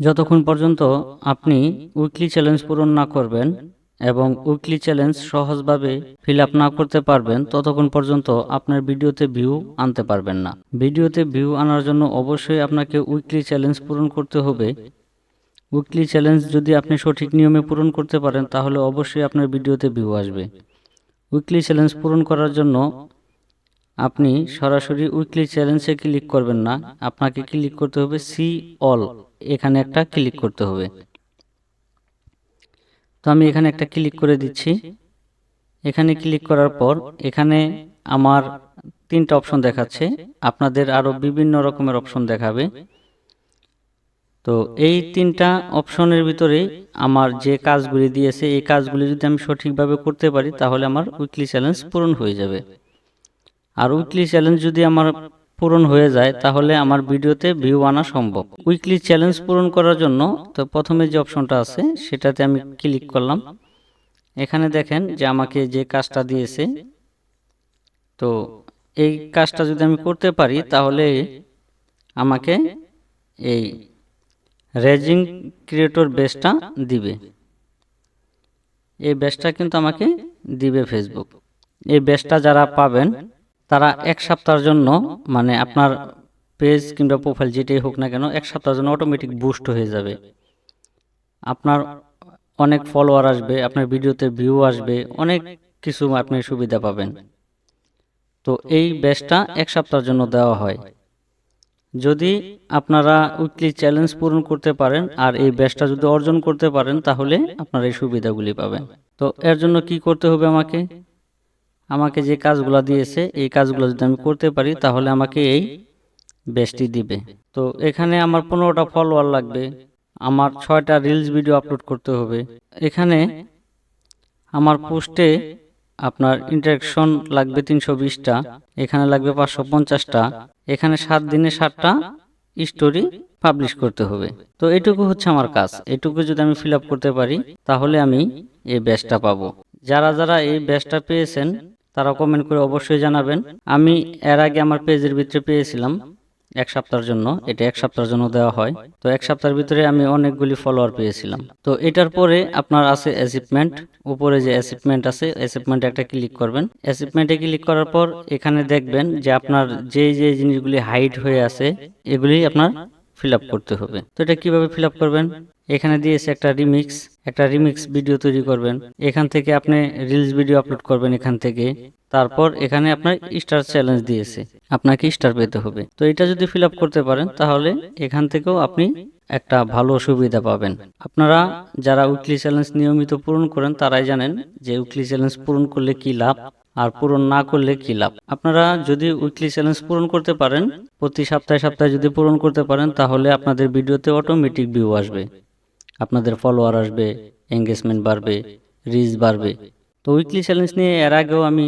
যতক্ষণ পর্যন্ত আপনি উইকলি চ্যালেঞ্জ পূরণ না করবেন এবং উইকলি চ্যালেঞ্জ সহজভাবে ফিল আপ না করতে পারবেন, ততক্ষণ পর্যন্ত আপনার ভিডিওতে ভিউ আনতে পারবেন না। ভিডিওতে ভিউ আনার জন্য অবশ্যই আপনাকে উইকলি চ্যালেঞ্জ পূরণ করতে হবে। উইকলি চ্যালেঞ্জ যদি আপনি সঠিক নিয়মে পূরণ করতে পারেন, তাহলে অবশ্যই আপনার ভিডিওতে ভিউ আসবে। উইকলি চ্যালেঞ্জ পূরণ করার জন্য আপনি সরাসরি উইকলি চ্যালেঞ্জে ক্লিক করবেন না। আপনাকে ক্লিক করতে হবে সি অল এখানে একটা ক্লিক করতে হবে। তো আমি এখানে একটা ক্লিক করে দিচ্ছি। এখানে ক্লিক করার পর এখানে আমার তিনটা অপশন দেখাচ্ছে। আপনাদের আরও বিভিন্ন রকমের অপশন দেখাবে। তো এই তিনটা অপশনের ভিতরে আমার যে কাজগুলি দিয়েছে, এই কাজগুলি যদি আমি সঠিকভাবে করতে পারি, তাহলে আমার উইকলি চ্যালেঞ্জ পূরণ হয়ে যাবে। আর উইকলি চ্যালেঞ্জ যদি আমার পূরণ হয়ে যায়, তাহলে আমার ভিডিওতে ভিউ আনা সম্ভব। উইকলি চ্যালেঞ্জ পূরণ করার জন্য, তো প্রথমে যে অপশনটা আছে, সেটাতে আমি ক্লিক করলাম। এখানে দেখেন যে আমাকে যে কাজটা দিয়েছে, তো এই কাজটা যদি আমি করতে পারি, তাহলে আমাকে এই রেজিং ক্রিয়েটর বেসটা দিবে। এই বেসটা কিন্তু আমাকে দিবে ফেসবুক এই বেসটা যারা পাবেন তারা এক সপ্তাহের জন্য মানে আপনার পেজ কিংবা প্রোফাইল যেটাই হোক না কেন, এক সপ্তাহের জন্য অটোমেটিক বুস্ট হয়ে যাবে। আপনার অনেক ফলোয়ার আসবে, আপনার ভিডিওতে ভিউ আসবে, অনেক কিছু আপনি সুবিধা পাবেন। তো এই ব্যাচটা এক সপ্তাহের জন্য দেওয়া হয়। যদি আপনারা উইকলি চ্যালেঞ্জ পূরণ করতে পারেন আর এই ব্যাচটা যদি অর্জন করতে পারেন, তাহলে আপনারা এই সুবিধাগুলি পাবেন। তো এর জন্য কি করতে হবে আমাকে? আমাকে যে কাজগুলো দিয়েছে, এই কাজগুলো যদি আমি করতে পারি, তাহলে আমাকে এই বেস্টটি দিবে। তো এখানে আমার পনেরোটা ফলোয়ার লাগবে। আমার ছয়টা রিলস ভিডিও আপলোড করতে হবে। এখানে আমার পোস্টে আপনার ইন্টারেকশন লাগবে তিনশো বিশটা, এখানে লাগবে পাঁচশো পঞ্চাশটা, এখানে সাত দিনে সাতটা স্টোরি পাবলিশ করতে হবে। তো এটুকু হচ্ছে আমার কাজ। এটুকু যদি আমি ফিল করতে পারি, তাহলে আমি এই ব্যাচটা পাবো। যারা যারা এই ব্যাচটা পেয়েছেন তারা কমেন্ট করে অবশ্যই জানাবেন। আমি এর আগে আমার পেজের ভিতরে পেয়েছিলাম এক সপ্তাহের জন্য, এটা এক সপ্তাহের জন্য দেওয়া হয়। তো এক সপ্তাহের ভিতরে আমি অনেকগুলি ফলোয়ার পেয়েছিলাম। তো এটার পরে আপনার আছে অ্যাচিভমেন্ট উপরে যে অ্যাচিভমেন্ট আছে অ্যাচিভমেন্টে একটা ক্লিক করবেন। অ্যাচিভমেন্টে ক্লিক করার পর এখানে দেখবেন যে আপনার যে যে জিনিসগুলি হাইট হয়ে আছে, এগুলি আপনার ফিল করতে হবে। তো এটা কীভাবে ফিল আপ করবেন? এখানে দিয়েছে একটা রিমিক্স একটা রিমিক্স ভিডিও তৈরি করবেন। এখান থেকে আপনি রিলস ভিডিও আপলোড করবেন এখান থেকে। তারপর এখানে আপনার স্টার চ্যালেঞ্জ দিয়েছে। আপনাকে স্টার পেতে হবে। তো এটা যদি ফিল আপ করতে পারেন, তাহলে এখান থেকেও আপনি একটা ভালো সুবিধা পাবেন। আপনারা যারা উইকলি চ্যালেঞ্জ নিয়মিত পূরণ করেন, তারাই জানেন যে উইকলি চ্যালেঞ্জ পূরণ করলে কি লাভ। আর পূরণ না করলে কি লাভ? আপনারা যদি উইকলি চ্যালেঞ্জ পূরণ করতে পারেন, প্রতি সপ্তাহে সপ্তাহে যদি পূরণ করতে পারেন, তাহলে আপনাদের ভিডিওতে অটোমেটিক ভিউ আসবে। আপনাদের ফলোয়ার আসবে এঙ্গেজমেন্ট বাড়বে রিচ বাড়বে। তো উইকলি চ্যালেঞ্জ নিয়ে এর আগেও আমি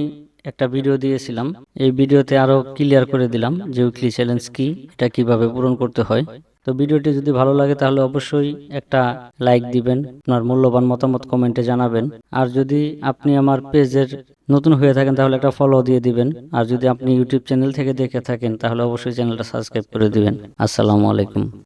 একটা ভিডিও দিয়েছিলাম। এই ভিডিওতে আরও ক্লিয়ার করে দিলাম যে উইকলি চ্যালেঞ্জ কি, এটা কীভাবে পূরণ করতে হয়। তো ভিডিওটি যদি ভালো লাগে তাহলে অবশ্যই একটা লাইক দিবেন, আপনার মূল্যবান মতামত কমেন্টে জানাবেন। আর যদি আপনি আমার পেজের নতুন হয়ে থাকেন তাহলে একটা ফলো দিয়ে দিবেন। আর যদি আপনি ইউটিউব চ্যানেল থেকে দেখে থাকেন তাহলে অবশ্যই চ্যানেলটা সাবস্ক্রাইব করে দিবেন। আসসালামু আলাইকুম।